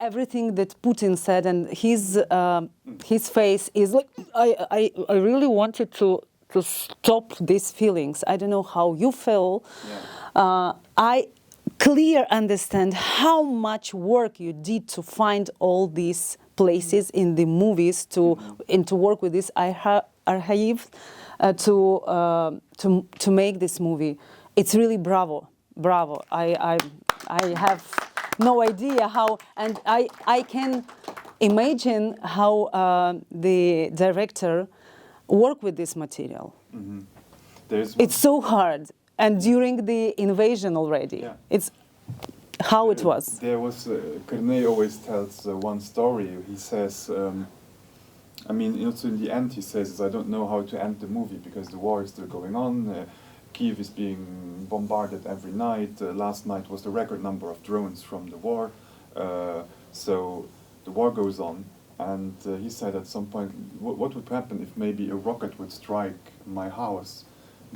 everything that Putin said, and his uh, his face is like I, I I really wanted to to stop these feelings. I don't know how you feel. Uh, I clear understand how much work you did to find all these places in the movies to and to work with this archi- archive uh, to uh, to to make this movie. It's really bravo, bravo. I I I have no idea how, and I I can imagine how uh, the director work with this material. There's one- It's so hard, and during the invasion already, Yeah. it's how it was. There was uh, Corneille always tells uh, one story. He says, um, I mean, also in the end, he says, "I don't know how to end the movie because the war is still going on. Uh, Kiev is being bombarded every night. Uh, last night was the record number of drones from the war. Uh, so the war goes on." And uh, he said at some point, what, would happen if maybe a rocket would strike my house?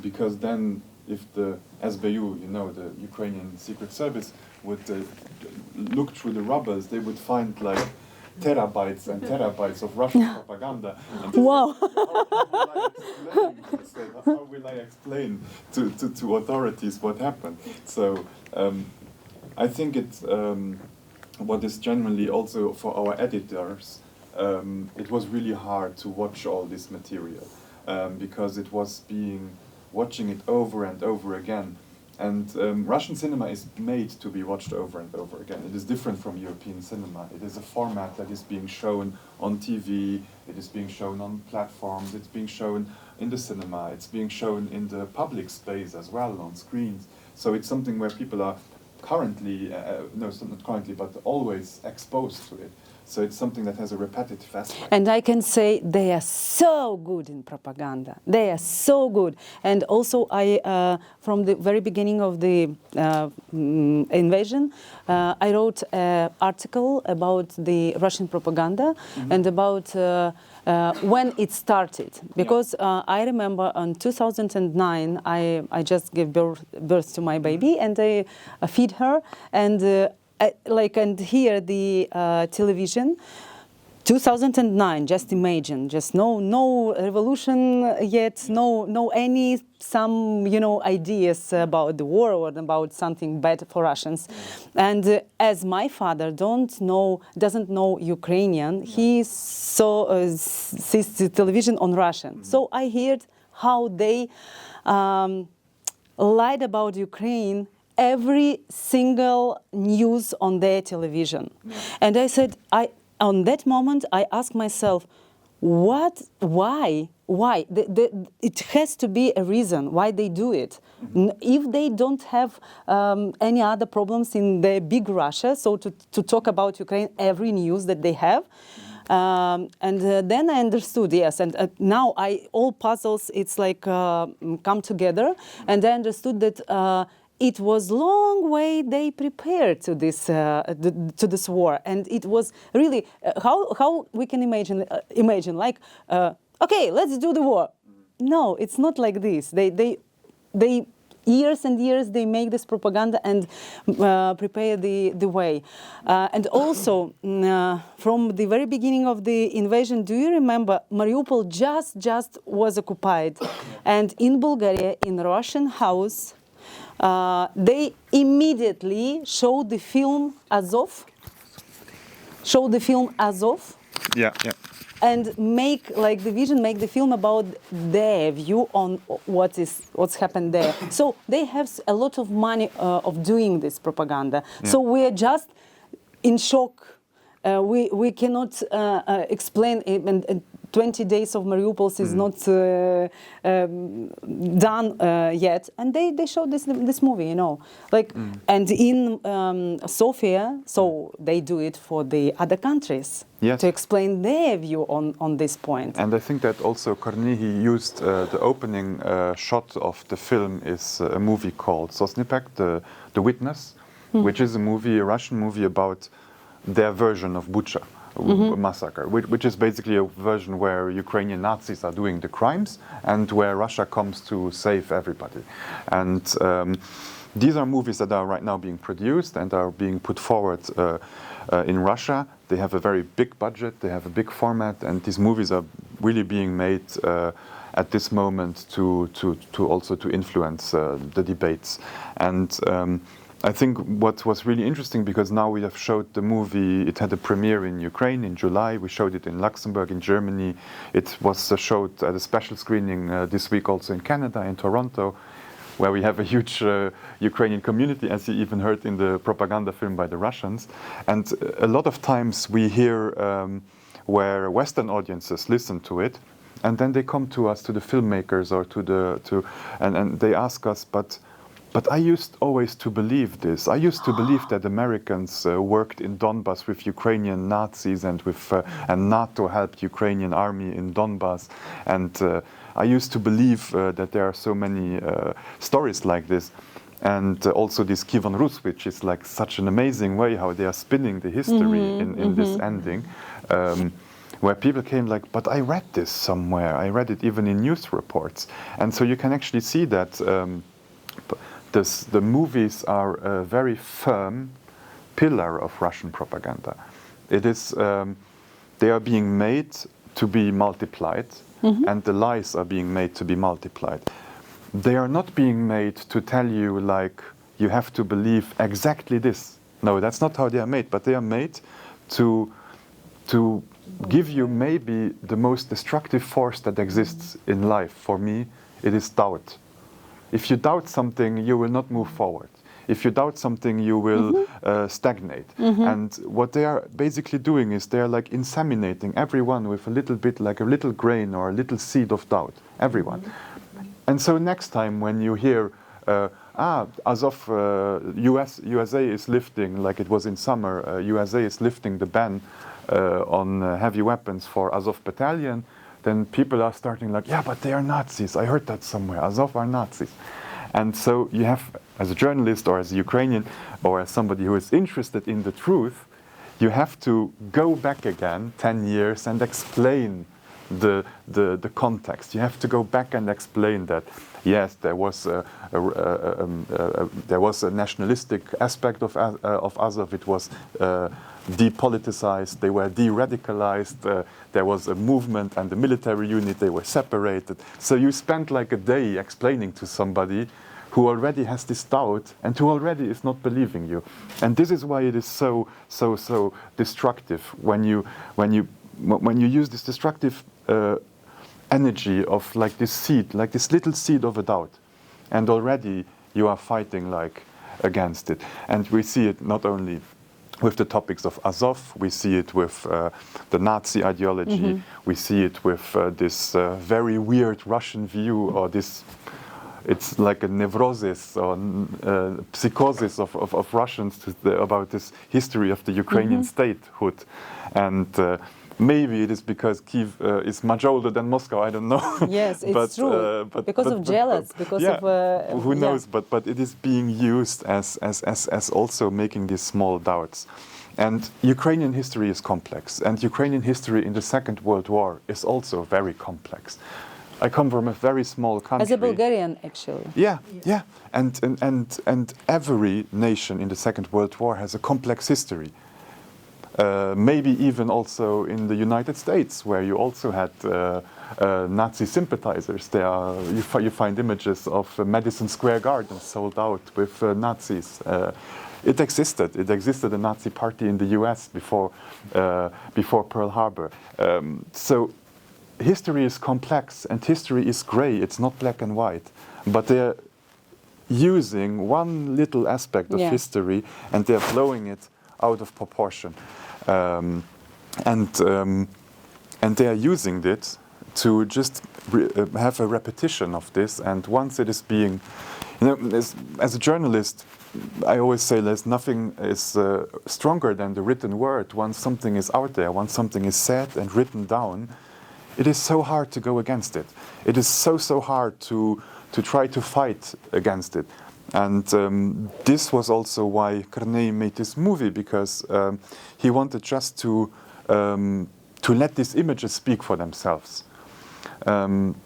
Because then, if the SBU, you know, the Ukrainian Secret Service, would uh, look through the rubbers, they would find like terabytes and terabytes of Russian propaganda. And they Wow. how will I explain, how will I explain to, to, to authorities what happened? So um, I think it's um, what is generally also for our editors, um, it was really hard to watch all this material um, because it was being watching it over and over again. And um, Russian cinema is made to be watched over and over again. It is different from European cinema. It is a format that is being shown on TV, it is being shown on platforms, it's being shown in the cinema, it's being shown in the public space as well on screens. So it's something where people are currently, uh, no, not currently, but always exposed to it. So it's something that has a repetitive aspect. And I can say they are so good in propaganda. They are so good. And also, I uh, from the very beginning of the uh, mm, invasion, uh, I wrote an article about the Russian propaganda and about. Uh, uh, when it started, because uh, I remember in 2009, I, I just gave birth, birth to my baby and I uh, feed her, and uh, like and here the uh, television 2009 just imagine just no no revolution yet no no any some you know ideas about the war or about something bad for russians. And uh, as my father don't know doesn't know ukrainian he saw uh, sees the television on russian. So i heard how they um, lied about Ukraine every single news on their television. And I said, I on that moment I asked myself, what, why, why? The, the, it has to be a reason why they do it. N- If they don't have um, any other problems in the big Russia, so to, to talk about Ukraine every news that they have. Um, and uh, then I understood, yes. And uh, now I all puzzles, it's like uh, come together, and I understood that uh, it was long way they prepared to this uh, to this war, and it was really uh, how how we can imagine uh, imagine like uh, okay, let's do the war. No, it's not like this. They they they years and years they make this propaganda and uh, prepare the, the way. Uh, and also, mm, from the very beginning of the invasion, do you remember Mariupol just just was occupied, and in Bulgaria, in Russian house, uh, they immediately showed the film Azov. Showed the film Azov. Yeah, yeah. and make like the vision make the film about their view on what is what's happened there. So they have a lot of money uh, of doing this propaganda. So we're just in shock. Uh, we we cannot uh, uh, explain it and, and 20 days of Mariupol is not uh, um, done uh, yet, and they, they showed this this movie, you know, like, and in um, Sofia, so they do it for the other countries Yes. to explain their view on, on this point. And I think that also Kornihi used uh, the opening uh, shot of the film is uh, a movie called Sosnipek, the, the Witness, which is a movie, a Russian movie about their version of Bucha w- massacre, which, which is basically a version where Ukrainian Nazis are doing the crimes and where Russia comes to save everybody. And um, these are movies that are right now being produced and are being put forward uh, uh, in Russia. They have a very big budget, they have a big format, and these movies are really being made uh, at this moment to, to, to also to influence uh, the debates. And um, I think what was really interesting because now we have showed the movie. It had a premiere in Ukraine in July. We showed it in Luxembourg, in Germany. It was uh, showed at a special screening uh, this week also in Canada, in Toronto, where we have a huge uh, Ukrainian community, as you even heard in the propaganda film by the Russians. And a lot of times we hear um, where Western audiences listen to it, and then they come to us, to the filmmakers, or to the to, and, and they ask us, but but I used always to believe this. I used to believe that Americans uh, worked in Donbass with Ukrainian Nazis and with uh, and NATO helped Ukrainian army in Donbass. And uh, I used to believe uh, that there are so many uh, stories like this. And uh, also this Kievan Rus, which is like such an amazing way how they are spinning the history in, in this ending. Um, where people came like, but I read this somewhere. I read it even in news reports. And so you can actually see that um, this, the movies are a very firm pillar of Russian propaganda. It is, um, they are being made to be multiplied, and the lies are being made to be multiplied. They are not being made to tell you, like, you have to believe exactly this. No, that's not how they are made, but they are made to to give you maybe the most destructive force that exists in life. For me, it is doubt. If you doubt something, you will not move forward. If you doubt something, you will uh, stagnate. And what they are basically doing is they are like inseminating everyone with a little bit, like a little grain or a little seed of doubt. Everyone. And so next time when you hear, uh, ah, Azov, uh, US, USA is lifting, like it was in summer, uh, USA is lifting the ban uh, on uh, heavy weapons for Azov battalion, then people are starting like, yeah, but they are Nazis. I heard that somewhere. Azov are Nazis. And so you have, as a journalist or as a Ukrainian or as somebody who is interested in the truth, you have to go back again 10 years and explain the, the, the context. You have to go back and explain that yes, there was a, um, a, a there was a nationalistic aspect of uh, of Azov. It was uh, depoliticized. They were de-radicalized. Uh, there was a movement and the military unit. They were separated. So you spent like a day explaining to somebody who already has this doubt and who already is not believing you. And this is why it is so so so destructive when you when you when you use this destructive uh, energy of like this seed, like this little seed of a doubt, and already you are fighting like against it. And we see it not only with the topics of Azov, we see it with uh, the Nazi ideology, we see it with uh, this uh, very weird Russian view or this it's like a neurosis or uh, psychosis of, of, of Russians to the, about this history of the Ukrainian statehood. And uh, maybe it is because Kiev uh, is much older than Moscow, I don't know. Yes, it's But, true. uh, but- because but- of jealous, because yeah, of uh, who yeah. knows but but it is being used as as as, as also making these small doubts and ukrainian history is complex and ukrainian history in the second world war is also very complex i come from a very small country As a Bulgarian, actually. yeah, yeah, and and and and every nation in the Second World War has a complex history. Uh, maybe even also in the United States, where you also had uh, uh, Nazi sympathizers. There are you, fi- you find images of uh, Madison Square Garden sold out with uh, Nazis. Uh, it existed. It existed a Nazi party in the U.S. before uh, before Pearl Harbor. Um, so history is complex and history is gray. It's not black and white. But they're using one little aspect of Yeah. history and they're blowing it out of proportion. Um, and, um, and they are using it to just uh, have a repetition of this. And once it is being, you know, as, as a journalist, I always say there's nothing is uh, stronger than the written word. Once something is out there, once something is said and written down, it is so hard to go against it. It is so so hard to to try to fight against it. And um, this was also why Carney made this movie because um, he wanted just to um, to let these images speak for themselves. Um,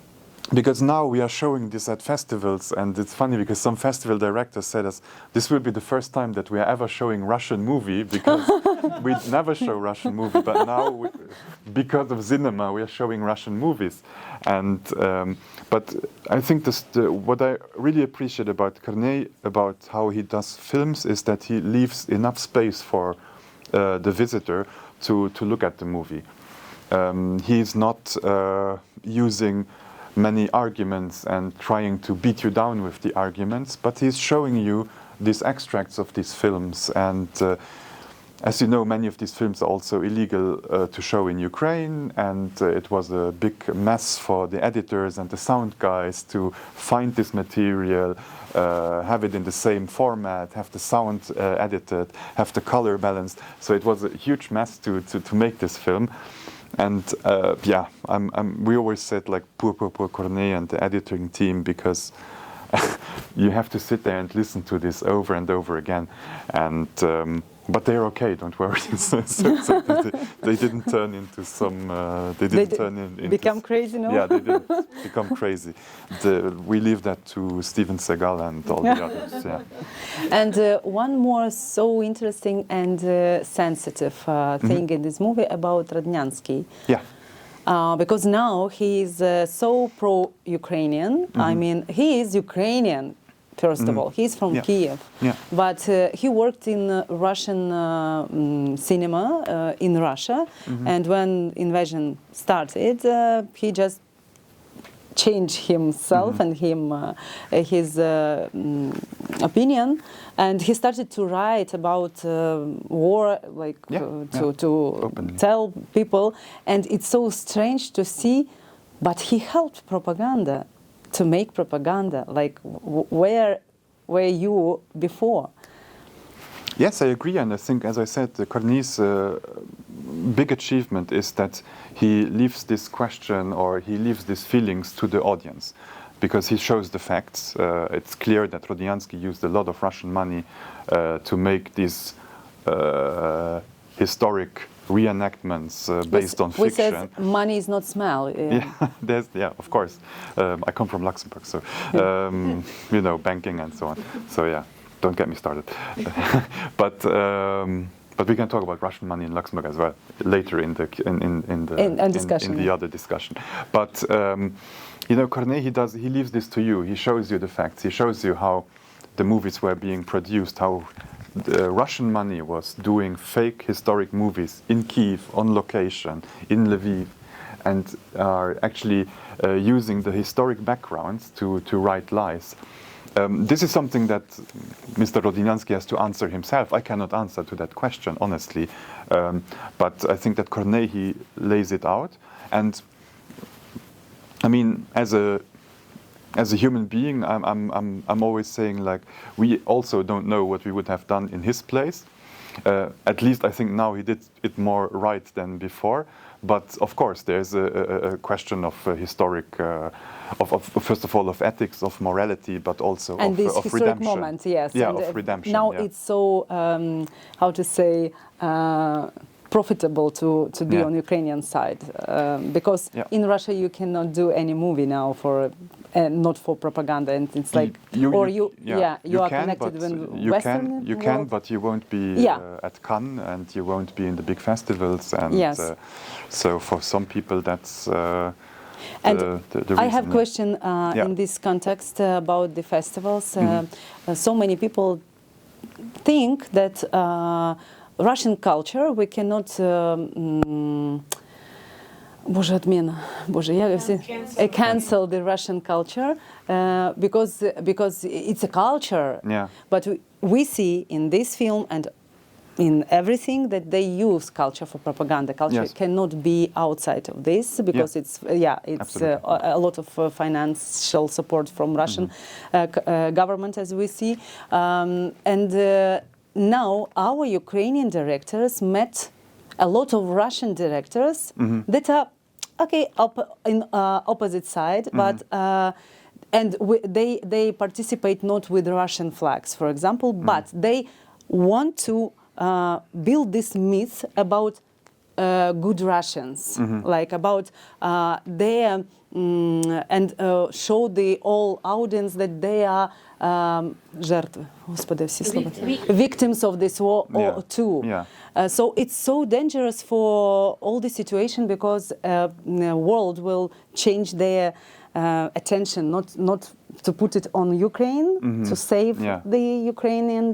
because now we are showing this at festivals, and it's funny because some festival directors said us this will be the first time that we are ever showing Russian movie because we never show Russian movie, but now we, because of cinema we are showing Russian movies, and um, but I think this, the, what I really appreciate about Corneille about how he does films is that he leaves enough space for uh, the visitor to to look at the movie. Um, he's not uh, using many arguments and trying to beat you down with the arguments, but he's showing you these extracts of these films. And uh, as you know, many of these films are also illegal uh, to show in Ukraine, and uh, it was a big mess for the editors and the sound guys to find this material, uh, have it in the same format, have the sound uh, edited, have the color balanced. So it was a huge mess to, to, to make this film. And uh, yeah, I'm, I'm, we always said like poor, poor, poor Corneille and the editing team because you have to sit there and listen to this over and over again. And um, but they're okay, don't worry. so, so, they, they didn't turn into some. Uh, they didn't They turn in, into become crazy, no? Yeah, they didn't become crazy. The, we leave that to Steven Seagal and all the others. Yeah. And uh, one more so interesting and uh, sensitive uh, thing in this movie about Radnyansky. Yeah. Uh, because now he is uh, so pro-Ukrainian. I mean, he is Ukrainian. First of all, he's from Yeah. Kiev, Yeah. but uh, he worked in uh, Russian uh, mm, cinema uh, in Russia. And when invasion started, uh, he just changed himself and him uh, his uh, mm, opinion. And he started to write about uh, war like Yeah, uh, to, yeah, to openly. tell people. And it's so strange to see but he helped propaganda to make propaganda like where were you before Yes, I agree, and I think, as I said, the Corneille's uh, big achievement is that he leaves this question or he leaves these feelings to the audience, because he shows the facts. Uh, it's clear that Rodiansky used a lot of Russian money uh, to make these uh, historic reenactments uh, based on Which fiction. says money is not smell Yeah, there's yeah, of course. Um, I come from Luxembourg, so um, you know banking and so on. So yeah, don't get me started. but um, but we can talk about Russian money in Luxembourg as well later in the in in, in the In- in discussion, the other discussion. But um, you know, Corneille he does he leaves this to you. He shows you the facts. He shows you how the movies were being produced, how the Russian money was doing fake historic movies in Kiev on location, in Lviv, and are actually uh, using the historic backgrounds to, to write lies. Um, this is something that Mr. Rodinansky has to answer himself. I cannot answer to that question, honestly. Um, but I think that Corneille lays it out. And I mean, as a as a human being, I'm, I'm, I'm, I'm always saying like we also don't know what we would have done in his place. Uh, at least I think now he did it more right than before. But of course, there's a, a, a question of uh, historic, uh, of, of first of all of ethics, of morality, but also and of, this of historic redemption. moment, yes. Yeah, and, of uh, redemption. Now yeah. it's so um, how to say uh, profitable to to be Yeah. on Ukrainian side um, because Yeah. in Russia you cannot do any movie now for. Uh, not for propaganda, and it's like, You- or you, yeah, yeah, you, are can, connected with you Western can, you can, but you won't be Yeah. uh, at Cannes and you won't be in the big festivals. And Yes. uh, so for some people, that's uh, And the, the, the I have a question uh, in this context uh, about the festivals. Mhm. uh, so many people think that uh, Russian culture we cannot. Um, mm, Боже, отмена. Боже, я всі Cancel. uh, cancel the Russian culture uh, because because it's a culture. Yeah. But we, we see in this film and in everything that they use culture for propaganda. Culture Yes. cannot be outside of this because it's uh, yeah it's uh, Absolutely. a, a lot of uh, financial support from Russian Mm-hmm. uh, c- uh, government as we see, um, and uh, now our Ukrainian directors met a lot of Russian directors Mm-hmm. that are okay op- in uh, opposite side, Mm-hmm. but. Uh, and we, they they participate not with Russian flags, for example, Mm. but they want to uh, build this myth about good Russians, like about uh, their mm, and uh, show the whole audience that they are um, жертвы, Господи, всі слова. victims of this war Yeah. too. Yeah. Uh, so it's so dangerous for all the situation because uh, the world will change their uh, attention, not not to put it on Ukraine to save. Yeah. the Ukrainian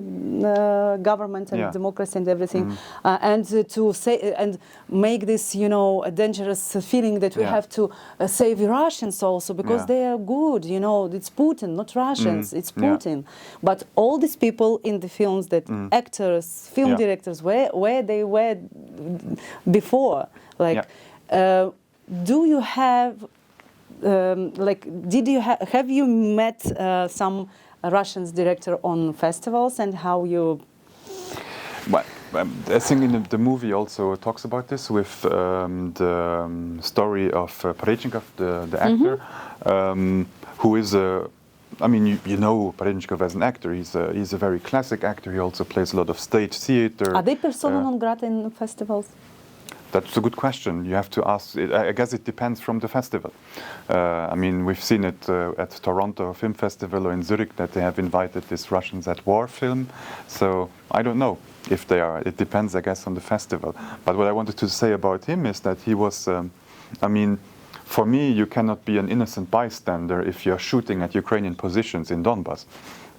uh, government and Yeah. Democracy and everything, uh, and uh, to say and make this you know a dangerous feeling that we Yeah. have to uh, save Russians also because they are good. You know, it's Putin, not Russians. It's Yeah. Putin. But all these people in the films that actors, film directors, where where they were before, like, uh, do you have, um, like, did you ha- have you met uh, some Russians director on festivals and how you? Well, um, I think in the, the movie also talks about this with um, the um, story of uh, the, the actor, um, who is a. I mean, you, you know Parechnikov as an actor. He's a, he's a very classic actor. He also plays a lot of stage theater. Are they persona Uh, non grata in festivals? That's a good question. You have to ask. I guess it depends from the festival. Uh, I mean, we've seen it uh, at Toronto Film Festival or in Zurich that they have invited this Russians at War film. So I don't know if they are. It depends, I guess, on the festival. But what I wanted to say about him is that he was. Um, I mean, for me, you cannot be an innocent bystander if you're shooting at Ukrainian positions in Donbass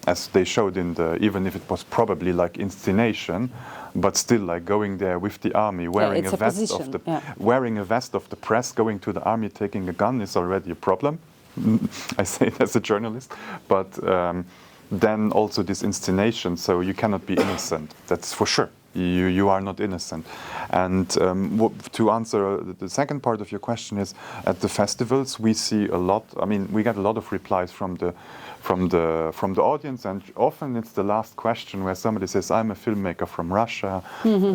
as they showed in the even if it was probably like inscenation but still like going there with the army wearing it's a a vest position, of the yeah. wearing a vest of the press going to the army taking a gun is already a problem i say it as a journalist but um, then also this inscenation so you cannot be innocent that's for sure you, you are not innocent. And um, to answer the- the second part of your question is, at the festivals we see a lot. I mean, we get a lot of replies from the from the from the audience, and often it's the last question where somebody says, "I'm a filmmaker from Russia.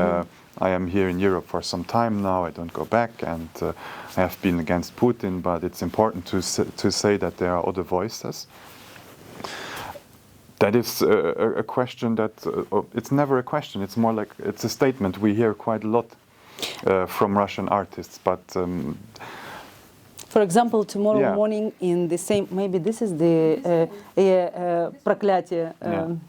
Uh, I am here in Europe for some time now. I don't go back, and uh, I have been against Putin. But it's important to s- to say that there are other voices." That is a question that uh, uh, it's never a question. It's more like it's a statement we hear quite a lot uh, from Russian artists. But um, For example, tomorrow Yeah. morning in the same, maybe this is the uh, yeah, uh, проклятие. Yeah. Um,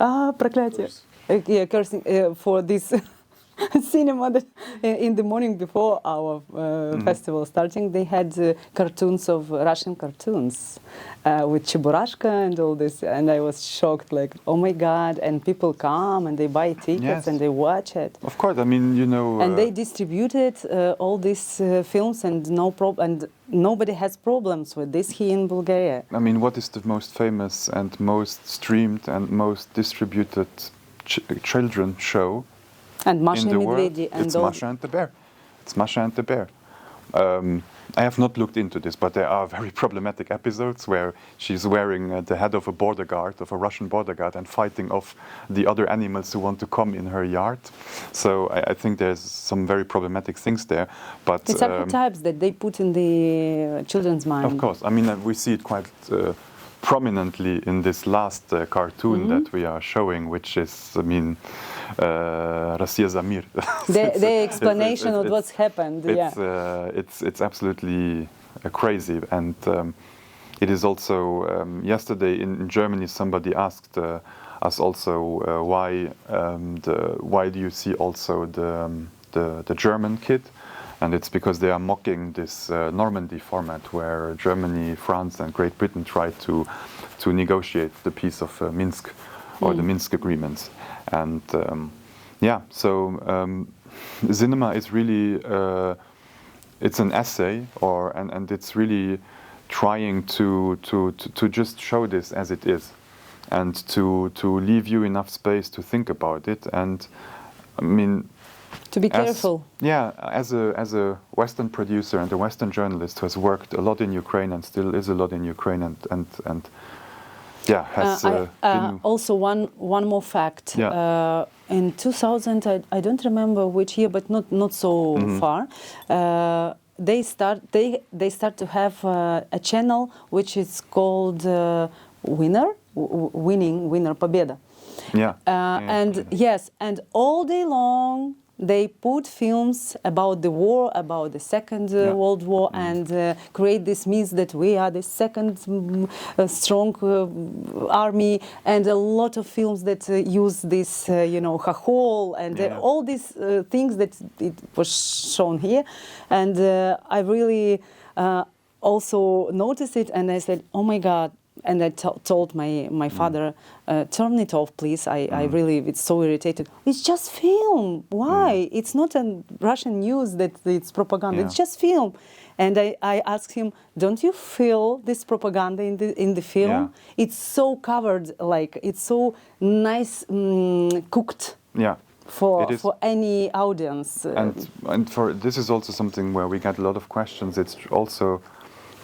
ah, проклятие. Uh, yeah, cursing uh, for this cinema that uh, in the morning before our uh, Mm-hmm. festival starting, they had uh, cartoons of Russian cartoons uh, with Cheburashka and all this, and I was shocked, like, oh my god! And people come and they buy tickets Yes. and they watch it. of course, I mean, you know, and uh, they distributed uh, all these uh, films and no prob- and nobody has problems with this here in Bulgaria. I mean, what is the most famous and most streamed and most distributed ch- children show And Masha in the world? And it's. Masha and the Bear. It's Masha and the Bear. Um, I have not looked into this, but there are very problematic episodes where she's wearing uh, the head of a border guard, of a Russian border guard, and fighting off the other animals who want to come in her yard. So I, I think there's some very problematic things there. But It's um, archetypes that they put in the uh, children's mind. of course. I mean, uh, we see it quite uh, prominently in this last uh, cartoon Mm-hmm. that we are showing, which is, I mean, uh, Rasia Zamir. The, It's- the it's- explanation it's- of what's happened. yeah. It's, uh, it's, it's absolutely uh, crazy. And um, it is also, um, yesterday in, in Germany, somebody asked uh, us also why, um, the, why do you see also the, um, the, the German kid? And it's because they are mocking this uh, Normandy format where Germany, France, and Great Britain tried to, to negotiate the peace of uh, Minsk or the Minsk agreements. And um, yeah, so um, cinema is really uh, it's an essay, or and, and it's really trying to, to to to just show this as it is, and to to leave you enough space to think about it. And I mean, to be as- careful. Yeah, as a as a Western producer and a Western journalist who has worked a lot in Ukraine and still is a lot in Ukraine and and and yeah has Uh, I- uh, uh, been also, one one more fact. Yeah. Uh, in 2000, I, I don't remember which year, but not not so Mm-hmm. far. Uh, they start they they start to have uh, a channel which is called uh, Winner, w- w- winning, winner, победа. yeah, Uh, yeah. and yes, and all day long they put films about the war, about the Second uh, Yeah. World War, and uh, create this myth that we are the second mm, uh, strong uh, army, and a lot of films that uh, use this, uh, you know, hachol and uh, Yeah. all these uh, things that it was shown here, and uh, I really uh, also noticed it, and I said, "Oh my God." And I told my, my father, uh, turn it off, please. I, I really, it's so irritated. It's just film. Why? It's not a Russian news that it's propaganda. It's just film. And I, I asked him, don't you feel this propaganda in the, in the film? Yeah. It's so covered, like, it's so nice mm, cooked Yeah. for, for any audience. and and for this is also something where we get a lot of questions it's also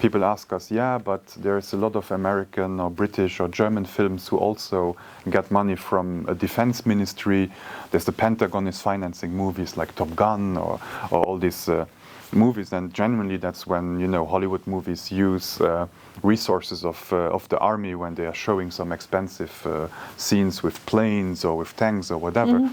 people ask us yeah but there's a lot of american or british or german films who also get money from a defense ministry. There's the pentagon is financing movies like top gun or, or all these uh, movies. And generally that's when you know hollywood movies use uh, resources of, uh, of the army when they are showing some expensive uh, scenes with planes or with tanks or whatever.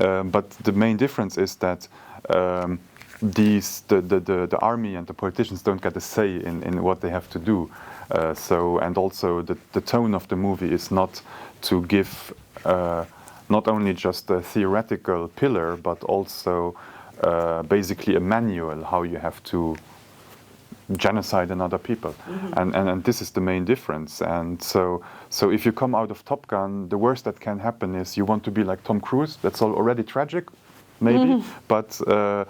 Um, but the main difference is that um, these the, the, the, the army and the politicians don't get a say in, in what they have to do. Uh, so and also the, the tone of the movie is not to give uh, not only just a theoretical pillar but also uh, basically a manual how you have to genocide in other people and, and and this is the main difference. And so so if you come out of top gun the worst that can happen is you want to be like tom cruise. That's already tragic maybe. But uh,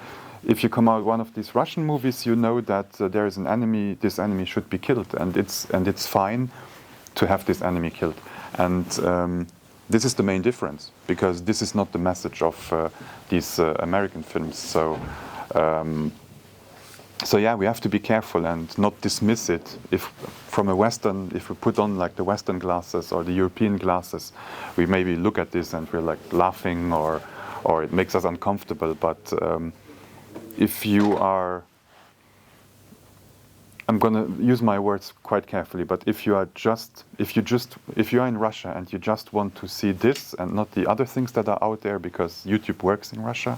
if you come out one of these russian movies you know that uh, there is an enemy this enemy should be killed and it's and it's fine to have this enemy killed and um, this is the main difference because this is not the message of uh, these uh, american films so um, so yeah, we have to be careful and not dismiss it. If from a Western, if we put on like the Western glasses or the European glasses, we maybe look at this and we're like laughing or, or it makes us uncomfortable. But um, if you are, I'm gonna use my words quite carefully. But if you are just, if you just, if you are in Russia and you just want to see this and not the other things that are out there, because YouTube works in Russia.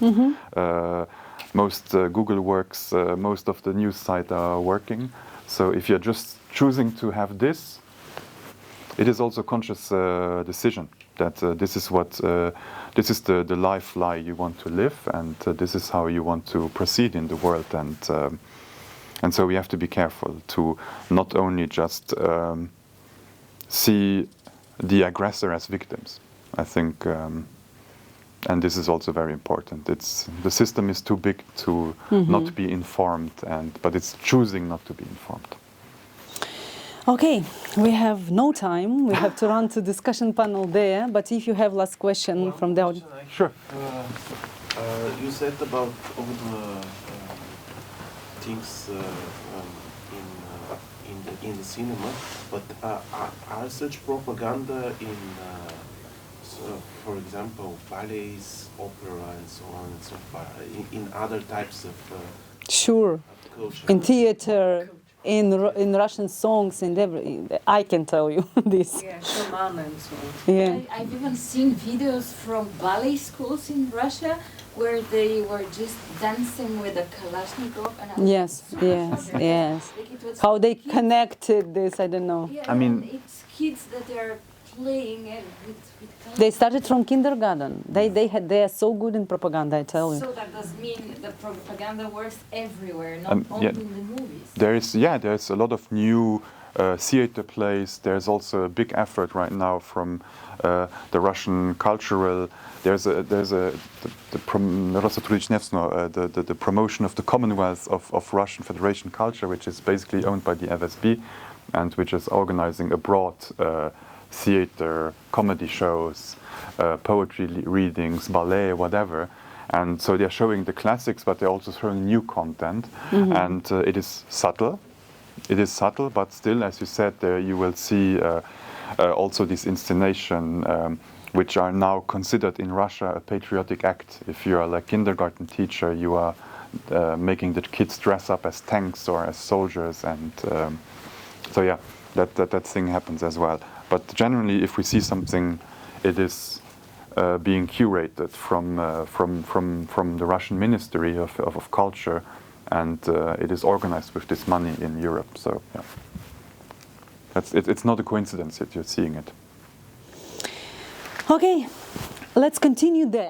Uh, most uh, Google works, uh, most of the news sites are working. So if you're just choosing to have this, it is also conscious uh, decision that uh, this is what uh, this is the, the life lie you want to live, and uh, this is how you want to proceed in the world, and um, and so we have to be careful to not only just um, see the aggressor as victims. I think. Um, and this is also very important. It's the system is too big to not be informed, and but it's choosing not to be informed. Okay, we have no time. We have to run to discussion panel there. But if you have last question One from the audience, Sure. Uh, uh, you said about all the uh, things uh, um, in uh, in the in the cinema, but uh, are, are such propaganda in, uh, so, for example, ballets, opera, and so on and so forth, in, in other types of, uh, sure. of culture? In theater, in Ru- in Russian songs, and every, I can tell you this. Yeah, shaman and so on. Yeah. I, I've even seen videos from ballet schools in Russia where they were just dancing with a Kalashnikov. And I was Yes, super yes, shocked. yes. Like it was How they kids- connected this, I don't know. Yeah, I mean- and it's kids that are playing and with, with They started from kindergarten. They they had they are so good in propaganda, I tell you. So that does mean the propaganda works everywhere, not Um, only yeah. in the movies. There is yeah, there's a lot of new uh, theater plays. There's also a big effort right now from uh, the Russian cultural. There's a there's a the, the, prom, uh, the, the the promotion of the Commonwealth of, of Russian Federation culture, which is basically owned by the FSB, and which is organizing abroad uh, theater, comedy shows, uh, poetry readings, ballet, whatever. And so they're showing the classics, but they're also showing new content, and uh, it is subtle. It is subtle, but still, as you said, there you will see uh, uh, also this installation, um, which are now considered in Russia a patriotic act. If you are like kindergarten teacher, you are uh, making the kids dress up as tanks or as soldiers, and um, so yeah, that, that that thing happens as well. But generally, if we see something, it is uh, being curated from, uh, from, from, from the Russian Ministry of, of, of Culture, and uh, it is organized with this money in Europe. So, yeah. That's, it, it's not a coincidence that you're seeing it. Okay, let's continue there.